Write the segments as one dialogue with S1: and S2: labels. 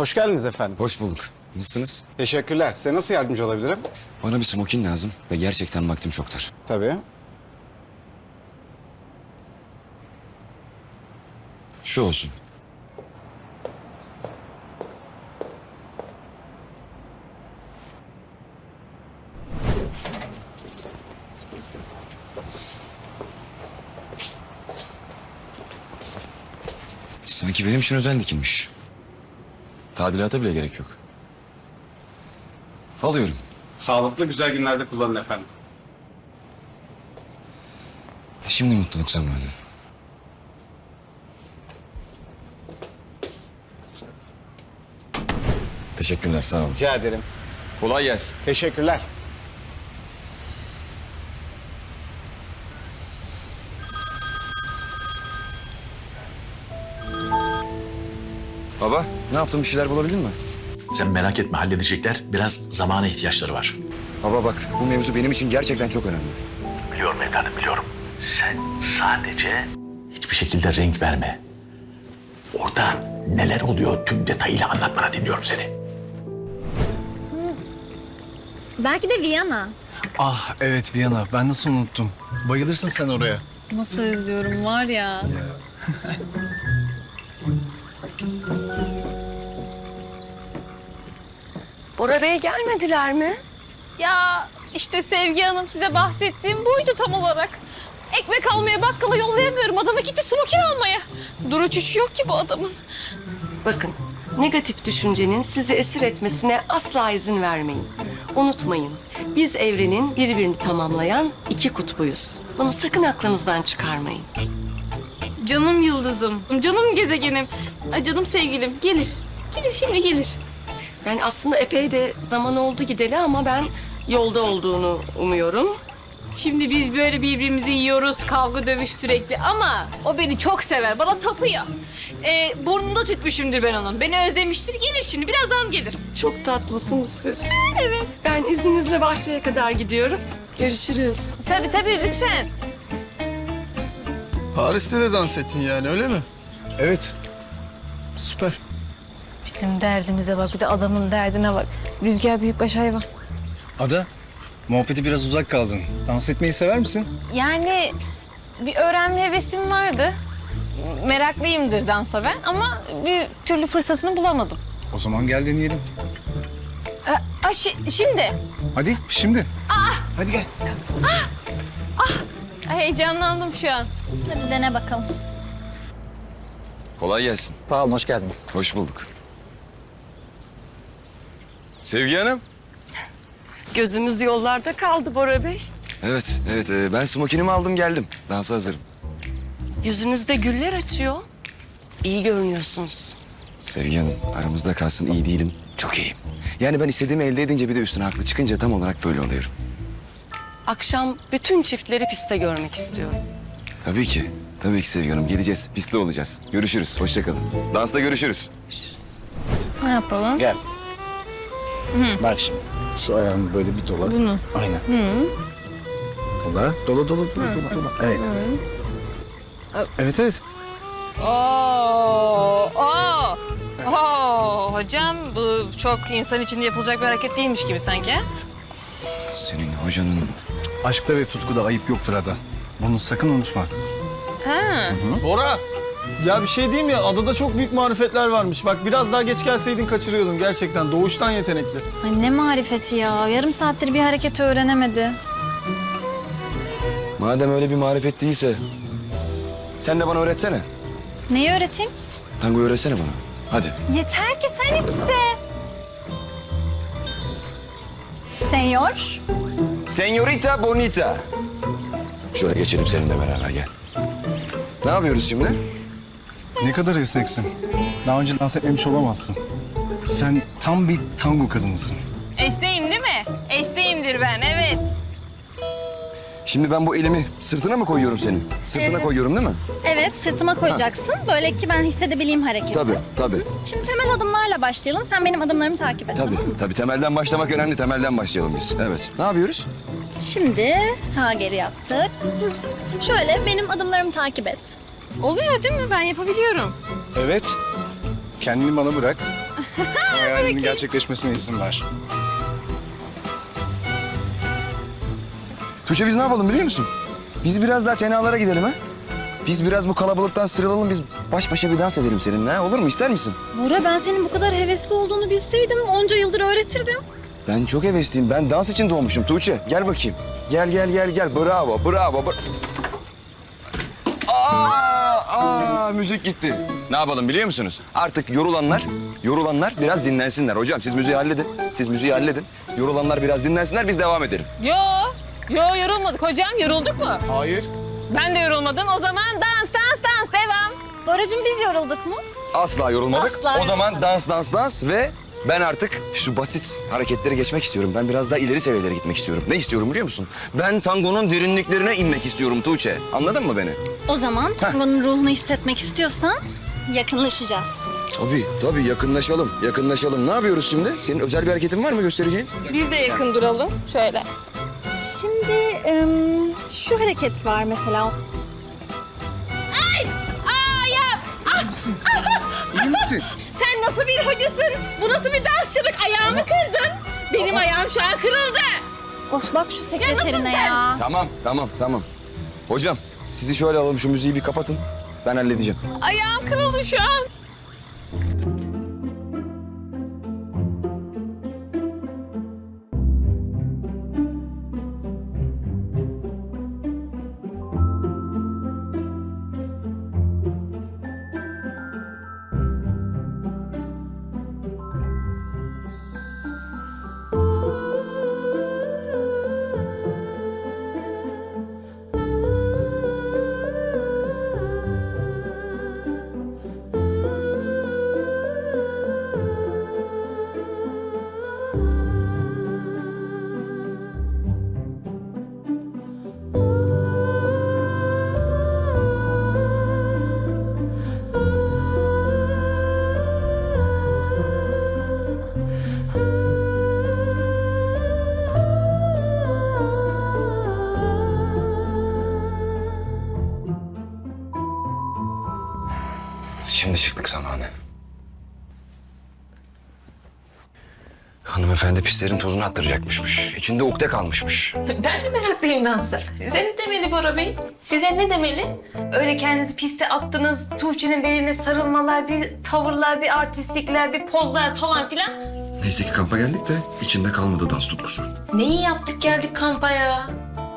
S1: Hoş geldiniz efendim.
S2: Hoş bulduk. Nasılsınız?
S1: Teşekkürler. Size nasıl yardımcı olabilirim?
S2: Bana bir smokin lazım ve gerçekten vaktim çok dar.
S1: Tabii.
S2: Şu olsun. Sanki benim için özel dikilmiş. Tadilata bile gerek yok. Alıyorum.
S1: Sağlıklı güzel günlerde kullanın efendim.
S2: Şimdi mutluluk zamanı. Teşekkürler, sağ olun.
S1: Rica ederim.
S2: Kolay gelsin.
S1: Teşekkürler.
S2: Baba, ne yaptın? Bir şeyler bulabildin mi?
S3: Sen merak etme halledecekler. Biraz zamana ihtiyaçları var.
S2: Baba bak, bu mevzu benim için gerçekten çok önemli.
S3: Biliyorum evladım biliyorum. Sen sadece hiçbir şekilde renk verme. Orada neler oluyor tüm detayıyla anlatmana dinliyorum seni.
S4: Belki de Viyana.
S5: Ah evet Viyana. Ben nasıl unuttum. Bayılırsın sen oraya.
S4: Nasıl özlüyorum var ya.
S6: Bora Bey gelmediler mi?
S7: Ya işte Sevgi Hanım size bahsettiğim buydu tam olarak. Ekmek almaya bakkala yollayamıyorum. Adama gitti smokin almaya. Dur uçuşu yok ki bu adamın.
S6: Bakın, negatif düşüncenin sizi esir etmesine asla izin vermeyin. Unutmayın, biz evrenin birbirini tamamlayan iki kutbuyuz. Bunu sakın aklınızdan çıkarmayın.
S7: Canım yıldızım, canım gezegenim, ay canım sevgilim gelir. Gelir şimdi gelir.
S6: Yani aslında epey de zaman oldu gideli ama ben yolda olduğunu umuyorum.
S7: Şimdi biz böyle birbirimizi yiyoruz, kavga dövüş sürekli ama o beni çok sever, bana tapıyor. Ee, burnunda tütmüşümdür ben onun. Beni özlemiştir, gelir şimdi, birazdan gelir.
S6: Çok tatlısınız siz. Evet. Ben izninizle bahçeye kadar gidiyorum. Görüşürüz.
S7: Tabii tabii, lütfen.
S5: Paris'te de dans ettin yani öyle mi? Evet. Süper.
S8: Bizim derdimize bak bir de adamın derdine bak. Rüzgar büyükbaş hayvan.
S5: Ada, muhabbeti biraz uzak kaldın. Dans etmeyi sever misin?
S7: Yani bir öğrenme hevesim vardı. Meraklıyımdır dansa ben ama bir türlü fırsatını bulamadım.
S5: O zaman gel deneyelim.
S7: Aa, aa, şi- şimdi.
S5: Hadi şimdi. Hadi gel.
S7: Ay, heyecanlandım şu an.
S4: Hadi dene bakalım.
S2: Kolay gelsin.
S9: Sağ olun, hoş geldiniz.
S2: Hoş bulduk. Sevgi Hanım.
S6: Gözümüz yollarda kaldı Bora Bey.
S2: Evet, evet. e, ben smokinimi aldım geldim. Dansa hazırım.
S6: Yüzünüzde güller açıyor. İyi görünüyorsunuz.
S2: Sevgi Hanım, aramızda kalsın iyi değilim. Çok iyiyim. Yani ben istediğimi elde edince bir de üstüne haklı çıkınca tam olarak böyle oluyorum.
S6: Akşam bütün çiftleri piste görmek istiyorum.
S2: Tabii ki. Tabii ki Sevgi Hanım. Geleceğiz. Pistte olacağız. Görüşürüz. Hoşça kalın. Dansta görüşürüz.
S8: Ne yapalım?
S5: Gel. Bak şimdi. Şu ayağını böyle bir dola. Bunu. Aynen. Dola. Dola, dola, dola, dola, dola. Evet. Evet, evet.
S7: Oo, oo. Oo, hocam bu çok insan içinde yapılacak bir hareket değilmiş gibi sanki.
S2: Senin hocanın...
S5: Aşkta ve tutkuda ayıp yoktur Ada. Bunu sakın unutma.
S7: Ha.
S10: Bora! Ya bir şey diyeyim ya adada çok büyük marifetler varmış. Bak biraz daha geç gelseydin kaçırıyordun gerçekten. Doğuştan yetenekli.
S4: Ay ne marifeti ya. Yarım saattir bir hareket öğrenemedi.
S2: Madem öyle bir marifet değilse... Sen de bana öğretsene.
S4: Neyi öğreteyim?
S2: Tango öğretsene bana. Hadi.
S4: Yeter ki sen iste. Senyor.
S2: Señorita Bonita. Şöyle geçelim seninle beraber gel. Ne yapıyoruz şimdi?
S5: Ne kadar esneksin. Daha önce dans etmemiş olamazsın. Sen tam bir tango kadınısın.
S7: Esneyim değil mi? Esneyimdir ben, evet.
S2: Şimdi ben bu elimi sırtına mı koyuyorum senin? Sırtına koyuyorum değil mi?
S4: Evet sırtıma koyacaksın. Böyle ki ben hissedebileyim hareketi.
S2: Tabii, tabii.
S4: Şimdi temel adımlarla başlayalım. Sen benim adımlarımı takip et.
S2: Tabii,
S4: Tamam mı?
S2: tabii. Temelden başlamak önemli. Temelden başlayalım biz. Evet. Ne yapıyoruz?
S4: Şimdi sağ geri yaptık. Şöyle benim adımlarımı takip et.
S7: Oluyor değil mi? Ben yapabiliyorum.
S5: Evet. Kendini bana bırak. Hayalinin gerçekleşmesine izin ver.
S2: Tuğçe biz ne yapalım biliyor musun? Biz biraz daha tenalara gidelim ha. Biz biraz bu kalabalıktan sıyrılalım. Biz baş başa bir dans edelim seninle ha. Olur mu? İster misin?
S4: Bora ben senin bu kadar hevesli olduğunu bilseydim onca yıldır öğretirdim.
S2: Ben çok hevesliyim. Ben dans için doğmuşum Tuğçe. Gel bakayım. Gel gel gel gel. Bravo bravo. bra- Aa, aa, müzik gitti. Ne yapalım biliyor musunuz? Artık yorulanlar, yorulanlar biraz dinlensinler. Hocam siz müziği halledin. Siz müziği halledin. Yorulanlar biraz dinlensinler. Biz devam edelim.
S7: Yo, yo yorulmadık hocam. Yorulduk mu?
S5: Hayır.
S7: Ben de yorulmadım. O zaman dans, dans, dans. Devam.
S4: Boracığım biz yorulduk mu?
S2: Asla yorulmadık.
S4: Asla
S2: o zaman dans dans dans ve ben artık şu basit hareketleri geçmek istiyorum. Ben biraz daha ileri seviyelere gitmek istiyorum. Ne istiyorum biliyor musun? Ben tangonun derinliklerine inmek istiyorum Tuğçe. Anladın mı beni?
S4: O zaman tangonun ruhunu hissetmek istiyorsan yakınlaşacağız.
S2: Tabii tabii yakınlaşalım. Yakınlaşalım. Ne yapıyoruz şimdi? Senin özel bir hareketin var mı göstereceğin?
S7: Biz de yakın duralım. Şöyle.
S4: Şimdi em, şu hareket var mesela.
S7: Aa ya!
S5: İyi misin?
S7: Nasıl bir hocasın? Bu nasıl bir dansçılık? Ayağımı kırdın. Benim ayağım şu an kırıldı.
S4: Of bak şu sekreterine
S7: sen?
S4: ya.
S2: Tamam tamam tamam. Hocam sizi şöyle alalım şu müziği bir kapatın. Ben halledeceğim.
S7: Ayağım kırıldı şu an.
S2: Hanımefendi pislerin tozunu attıracakmışmış. İçinde ukde kalmışmış.
S7: Ben de meraklıyım dansa. Size ne demeli Bora Bey? Size ne demeli? Öyle kendinizi piste attınız, Tuğçe'nin beline sarılmalar, bir tavırlar, bir artistlikler, bir pozlar falan filan.
S2: Neyse ki kampa geldik de içinde kalmadı dans tutkusu.
S7: Neyi yaptık geldik kampa ya?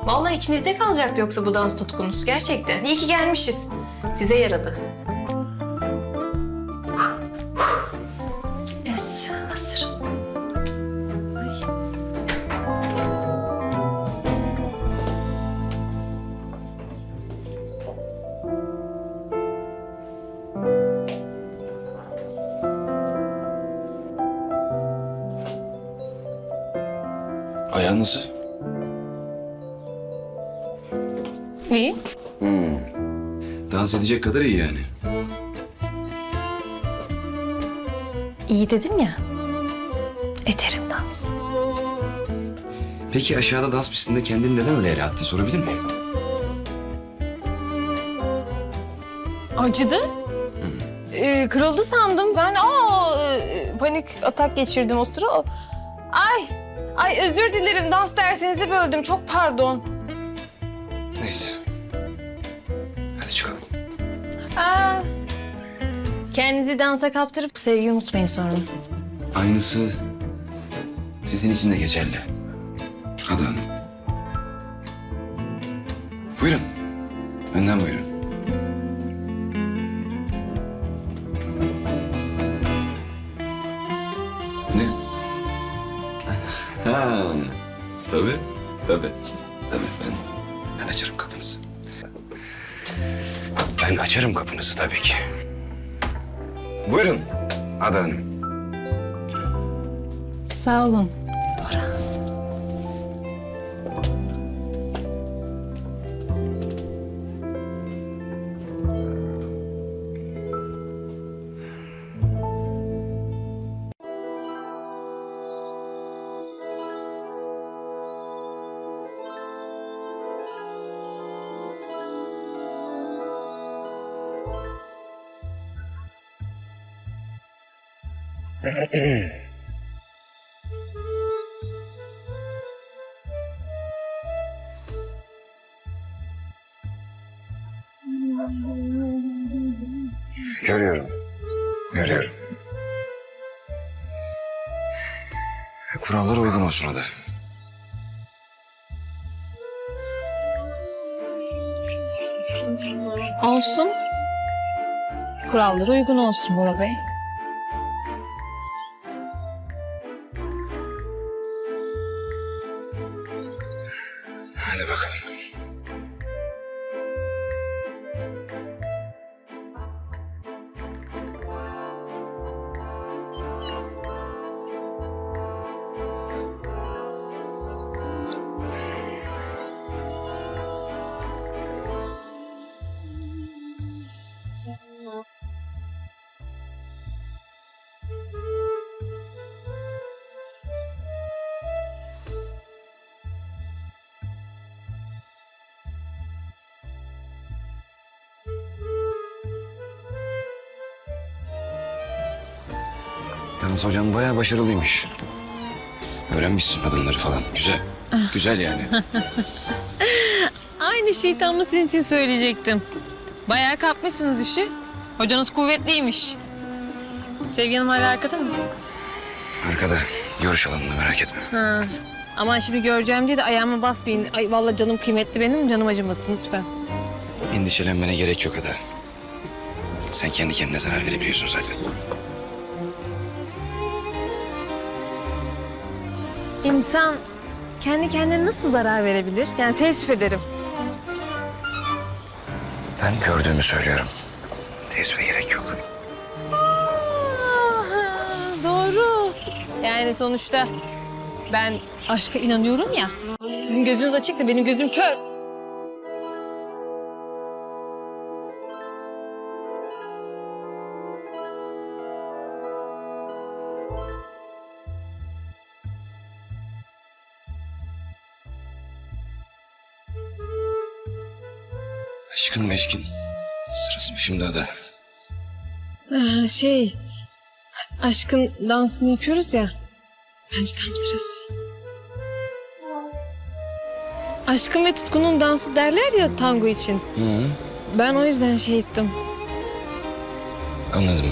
S7: Vallahi içinizde kalacaktı yoksa bu dans tutkunuz gerçekten. İyi ki gelmişiz. Size yaradı.
S2: Dans edecek kadar iyi yani.
S7: İyi dedim ya. Ederim dans.
S2: Peki aşağıda dans pistinde kendini neden öyle ele attın sorabilir miyim?
S8: Acıdı. Ee, kırıldı sandım. Ben aa e, panik atak geçirdim o sıra. O- Ay, ay özür dilerim dans dersinizi böldüm. Çok pardon.
S2: Neyse. Hadi çıkalım.
S8: Aa, kendinizi dansa kaptırıp sevgi unutmayın sonra.
S2: Aynısı sizin için de geçerli. Hadi hanım. Buyurun. Önden buyurun. Ne? ha, tabii, tabii. Tabii ben, ben Ben açarım kapınızı tabii ki. Buyurun Ada Hanım.
S8: Sağ olun.
S2: Görüyorum. Görüyorum. Kurallara uygun olsun da.
S8: Olsun. Kurallara uygun olsun Bora Bey.
S2: Hadi bakalım. Dans hocan bayağı başarılıymış. Öğrenmişsin adımları falan. Güzel. Güzel yani.
S8: Aynı şeyi tam da sizin için söyleyecektim. Bayağı kapmışsınız işi. Hocanız kuvvetliymiş. Sevgi Hanım hala arkada mı?
S2: Arkada. Görüş alanını merak etme.
S8: Ha. Aman şimdi göreceğim diye de ayağıma basmayın. Ay vallahi canım kıymetli benim. Canım acımasın lütfen.
S2: Endişelenmene gerek yok Ada. Sen kendi kendine zarar verebiliyorsun zaten.
S8: İnsan kendi kendine nasıl zarar verebilir? Yani teessüf ederim.
S2: Ben gördüğümü söylüyorum. Teessüfe gerek yok.
S8: Doğru. Yani sonuçta ben aşka inanıyorum ya. Sizin gözünüz açık da benim gözüm kör.
S2: Aşkın meşkin. Sırası mı şimdi Ada?
S8: Ee, şey, aşkın dansını yapıyoruz ya. Bence tam sırası. Aşkın ve tutkunun dansı derler ya tango için.
S2: Hı,
S8: Ben o yüzden şey ettim.
S2: anladım.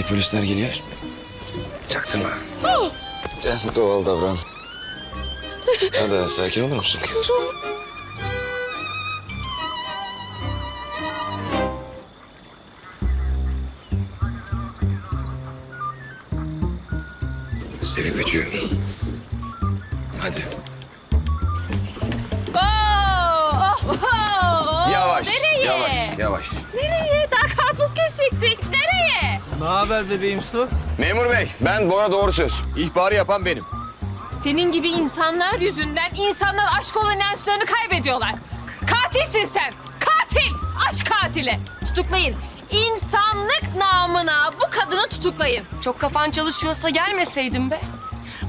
S2: Mali polisler geliyor. Çaktırma. Sen doğal davran. Hadi sakin olur musun? Seni kaçıyor. Hadi.
S7: Oh, oh, oh.
S2: Yavaş,
S7: Nereye?
S2: yavaş, yavaş.
S7: Nereye?
S10: Ne haber bebeğim su?
S2: Memur bey, ben Bora Doğru Söz. İhbarı yapan benim.
S7: Senin gibi insanlar yüzünden insanlar aşk olan inançlarını kaybediyorlar. Katilsin sen. Katil. Aç katili. Tutuklayın. İnsanlık namına bu kadını tutuklayın.
S6: Çok kafan çalışıyorsa gelmeseydin be.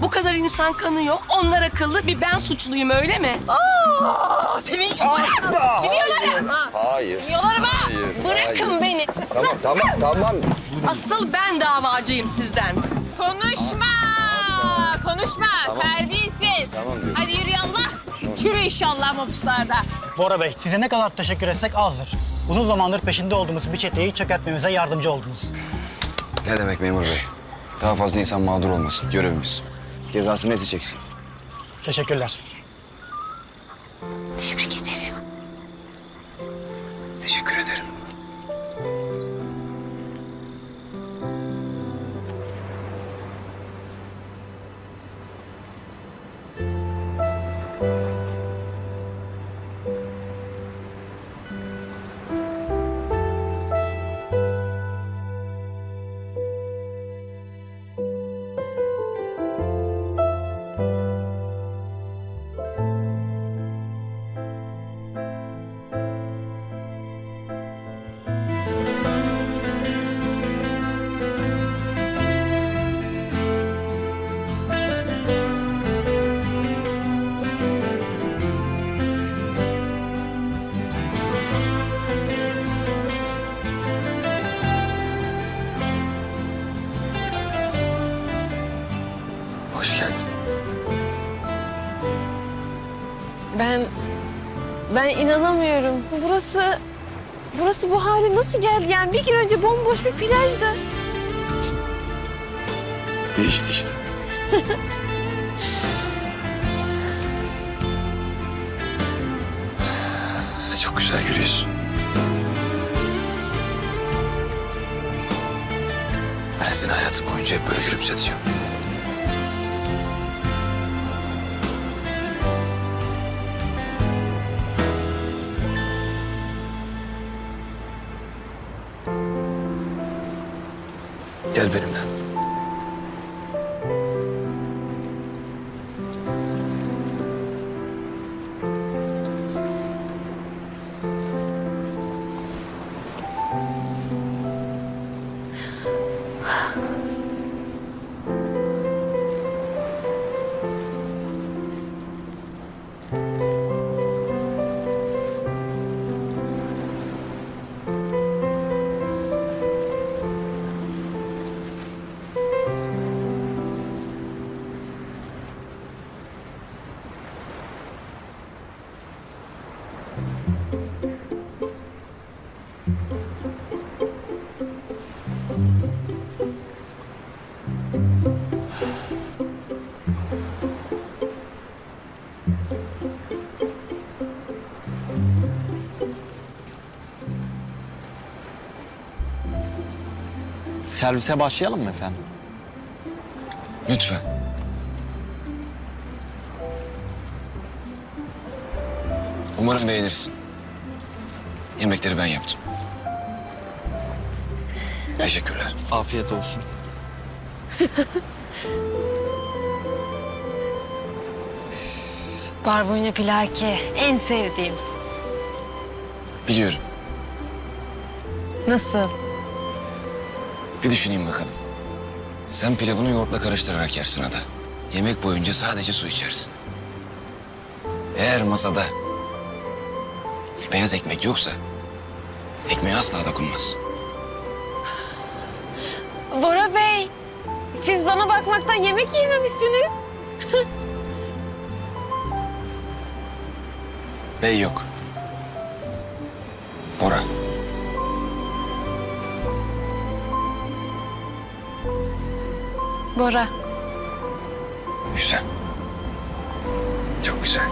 S6: Bu kadar insan kanıyor. Onlar akıllı bir ben suçluyum öyle mi?
S7: Aa, seni yolarım. Seni yolarım.
S2: Hayır.
S7: Yolarım ha.
S2: Hayır,
S6: Bırakın
S2: hayır.
S6: beni.
S2: Tamam, tamam, tamam.
S6: Asıl ben davacıyım sizden.
S7: Konuşma. Konuşma.
S2: Tamam.
S7: Terbiyesiz.
S2: Tamam.
S7: Hadi yürü yallah. Yürü inşallah mapuslarda.
S9: Bora Bey, size ne kadar teşekkür etsek azdır. Uzun zamandır peşinde olduğumuz bir çeteyi çökertmemize yardımcı oldunuz.
S2: Ne demek memur bey? Daha fazla insan mağdur olmasın. Görevimiz. Cezasını nesi çeksin?
S9: Teşekkürler.
S2: Teşekkür
S7: inanamıyorum. Burası burası bu hale nasıl geldi? Yani bir gün önce bomboş bir plajdı.
S6: Değişti işte. Çok güzel yürüyorsun. Ben seni hayatım boyunca hep böyle gülümseteceğim. Gel benimle.
S11: Servise başlayalım mı efendim?
S6: Lütfen. Umarım beğenirsin. Yemekleri ben yaptım. Teşekkürler.
S11: Afiyet olsun.
S7: Barbunya plaki en sevdiğim.
S6: Biliyorum.
S7: Nasıl?
S6: Bir düşüneyim bakalım. Sen pilavını yoğurtla karıştırarak yersin Ada. Yemek boyunca sadece su içersin. Eğer masada beyaz ekmek yoksa ekmeğe asla dokunmaz.
S7: Bora Bey, siz bana bakmaktan yemek yememişsiniz.
S6: Bey yok. Bora.
S7: Bora.
S6: Güzel. Çok güzel.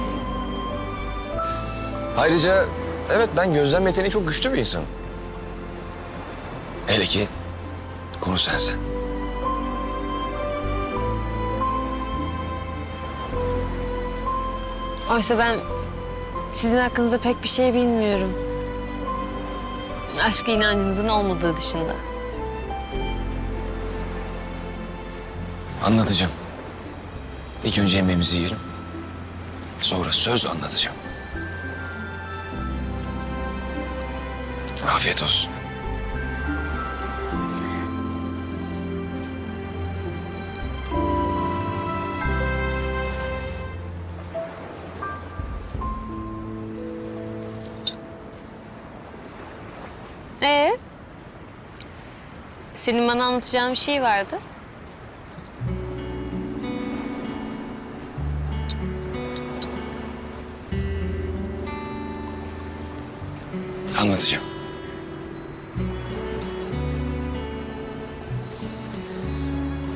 S6: Ayrıca evet ben gözlem yeteneği çok güçlü bir insanım. Hele ki konu sensen.
S7: Oysa ben sizin hakkınızda pek bir şey bilmiyorum. Aşk inancınızın olmadığı dışında.
S6: Anlatacağım. İlk önce yemeğimizi yiyelim. Sonra söz anlatacağım. Afiyet olsun.
S7: Senin bana anlatacağın bir şey vardı.
S6: Anlatacağım.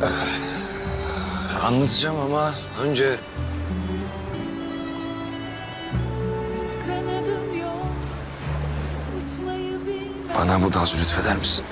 S6: Ah, Anlatacağım ama önce bana bu dansı lütfeder misin?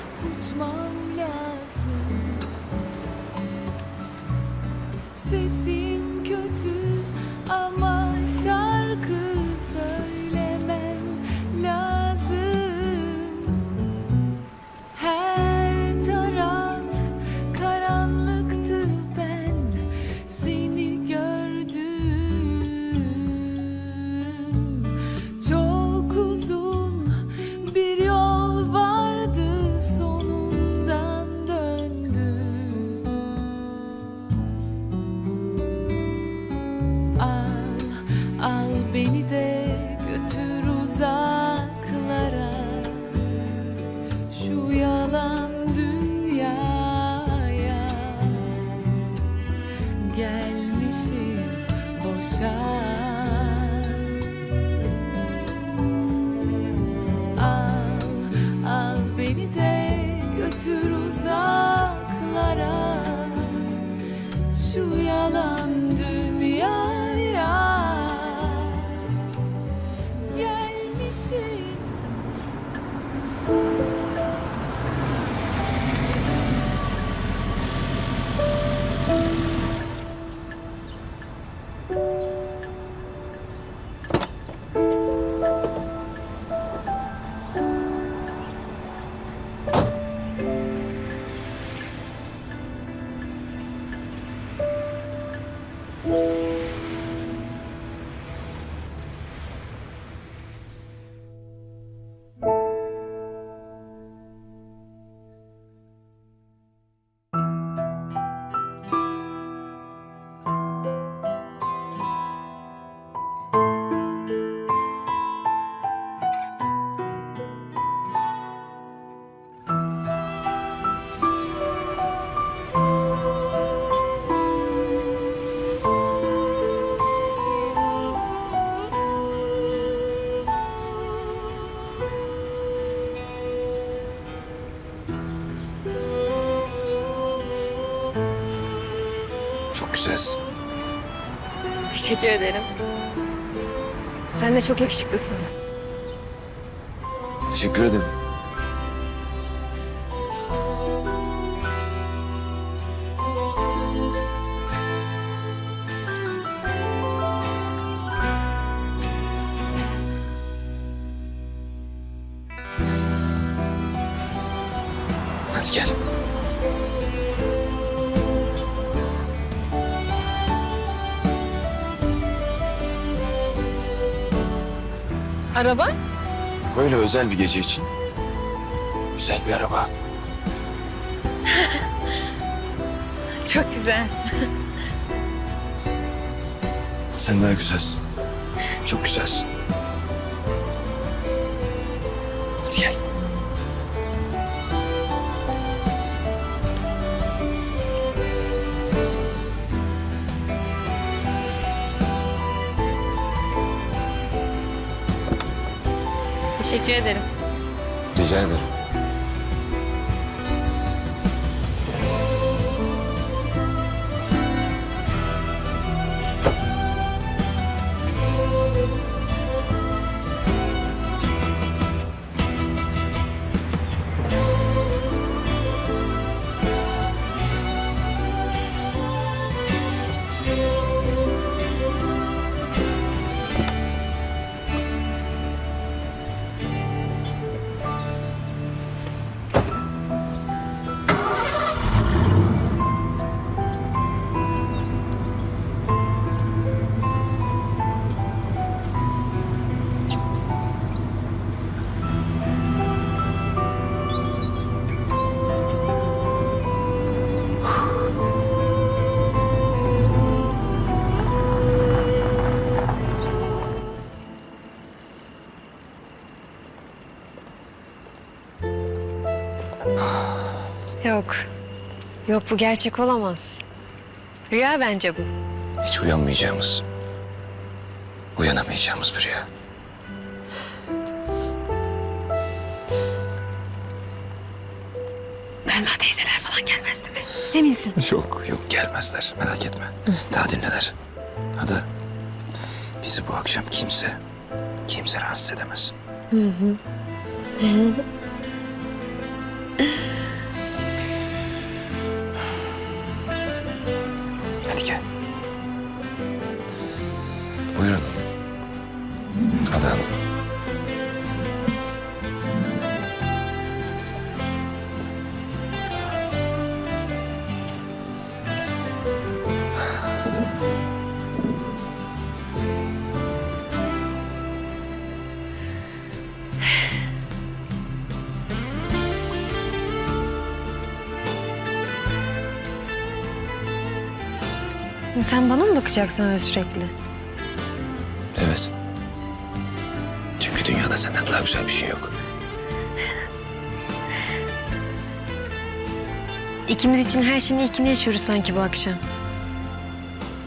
S7: Teşekkür ederim. Sen de çok yakışıklısın.
S2: Teşekkür ederim.
S7: Araba?
S2: Böyle özel bir gece için güzel bir araba.
S7: Çok güzel.
S2: Sen daha güzelsin. Çok güzelsin.
S7: Teşekkür ederim.
S2: Rica ederim.
S7: Yok bu gerçek olamaz. Rüya bence bu.
S2: Hiç uyanmayacağımız, uyanamayacağımız bir rüya.
S7: Belma teyzeler falan gelmez değil mi? Eminsin.
S2: Yok, yok gelmezler. Merak etme. Daha dinleler. Hadi. Bizi bu akşam kimse, kimse rahatsız edemez. Hadi
S7: Sen bana mı bakacaksın öyle sürekli?
S2: Evet. Çünkü dünyada senden daha güzel bir şey yok.
S7: İkimiz için her şeyin ilkini yaşıyoruz sanki bu akşam.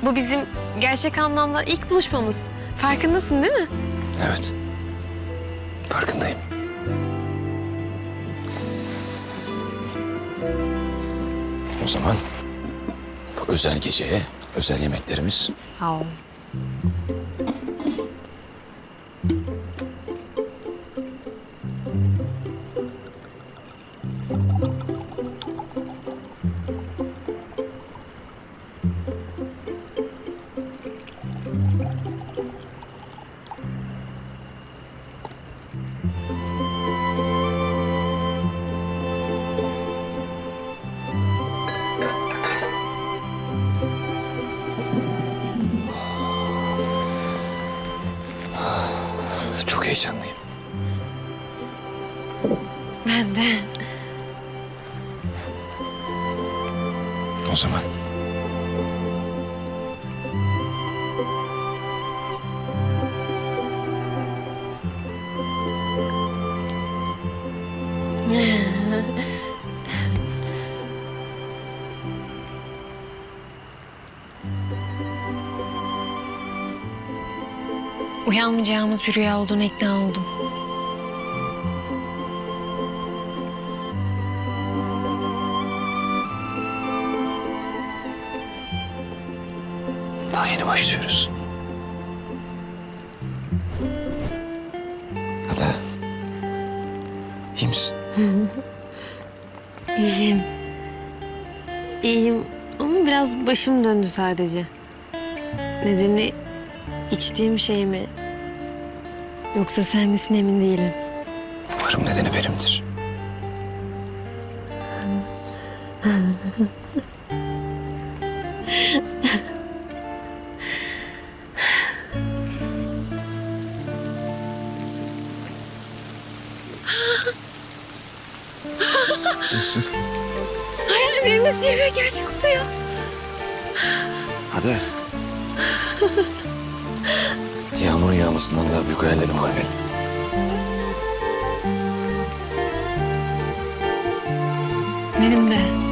S7: Bu bizim gerçek anlamda ilk buluşmamız. Farkındasın değil mi?
S2: Evet. Farkındayım. O zaman bu özel geceye özel yemeklerimiz. Çok
S7: Uyanmayacağımız bir rüya olduğunu ikna oldum. Başım döndü sadece. Nedeni içtiğim şey mi? Yoksa sen misin emin değilim.
S2: Umarım nedeni benimdir.
S7: Hayallerimiz bir bir gerçek oluyor.
S2: Hadi. Yağmurun yağmasından daha büyük hayallerim var benim.
S7: Benim de.